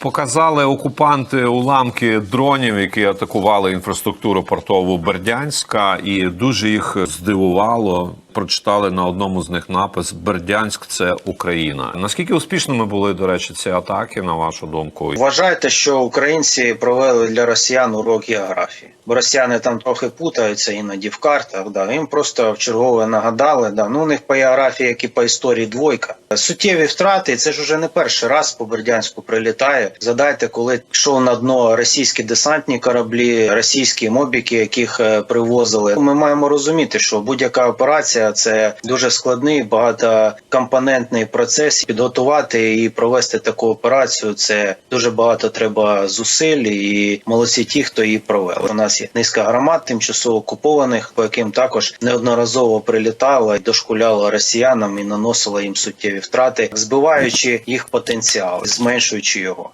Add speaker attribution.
Speaker 1: Показали окупанти уламки дронів, які атакували інфраструктуру портову Бердянська, і дуже їх здивувало. Прочитали на одному з них напис Бердянськ це Україна. Наскільки успішними були, до речі, ці атаки, на вашу думку?
Speaker 2: Вважайте, що українці провели для росіян урок географії, бо росіяни там трохи путаються іноді в картах. Да їм просто в чергове нагадали. Да ну у них по географії, як і по історії двойка. Суттєві втрати. Це ж уже не перший раз по Бердянську прилітає. Задайте, коли йшов на дно російські десантні кораблі, російські мобіки, яких е, привозили. Ми маємо розуміти, що будь-яка операція це дуже складний багатокомпонентний процес. Підготувати і провести таку операцію це дуже багато треба зусиль і молодці ті, хто її провели. У нас є низка громад тимчасово окупованих, по яким також неодноразово прилітала і дошкуляла росіянам і наносила їм суттєві втрати, збиваючи їх потенціал, зменшуючи його.